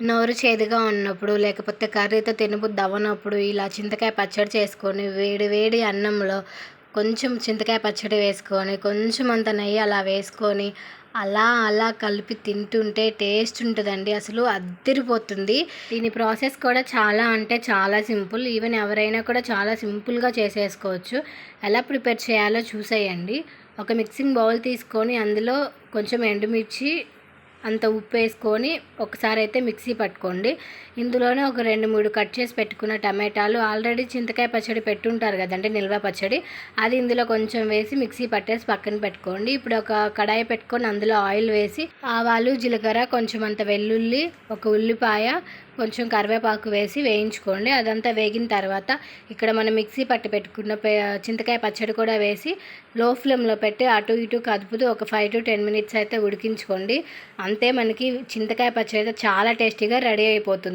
నోరు చేదుగా ఉన్నప్పుడు లేకపోతే కర్రీతో తినుబు అవ్వనప్పుడు ఇలా చింతకాయ పచ్చడి చేసుకొని వేడి వేడి అన్నంలో కొంచెం చింతకాయ పచ్చడి వేసుకొని కొంచెం అంత నెయ్యి అలా వేసుకొని అలా అలా కలిపి తింటుంటే టేస్ట్ ఉంటుందండి. అసలు అద్దరిపోతుంది. దీని ప్రాసెస్ కూడా చాలా అంటే చాలా సింపుల్. ఈవెన్ ఎవరైనా కూడా చాలా సింపుల్గా చేసేసుకోవచ్చు. ఎలా ప్రిపేర్ చేయాలో చూసేయండి. ఒక మిక్సింగ్ బౌల్ తీసుకొని అందులో కొంచెం ఎండుమిర్చి అంత ఉప్పు వేసుకొని ఒకసారి అయితే మిక్సీ పట్టుకోండి. ఇందులోనే ఒక రెండు మూడు కట్ చేసి పెట్టుకున్న టమాటాలు ఆల్రెడీ చింతకాయ పచ్చడి పెట్టుంటారు కదండి నిల్వ పచ్చడి. అది ఇందులో కొంచెం వేసి మిక్సీ పట్టేసి పక్కన పెట్టుకోండి. ఇప్పుడు ఒక కడాయి పెట్టుకొని అందులో ఆయిల్ వేసి ఆవాలు జీలకర్ర కొంచెం అంత వెల్లుల్లి ఒక ఉల్లిపాయ కొంచెం కరివేపాకు వేసి వేయించుకోండి. అదంతా వేగిన తర్వాత ఇక్కడ మనం మిక్సీ పట్టి పెట్టుకున్న చింతకాయ పచ్చడి కూడా వేసి లో ఫ్లేమ్లో పెట్టి అటు ఇటు కదుపుతూ ఒక ఫైవ్ టు టెన్ మినిట్స్ అయితే ఉడికించుకోండి. అంతే మనకి చింతకాయ పచ్చడి అయితే చాలా టేస్టీగా రెడీ అయిపోతుంది.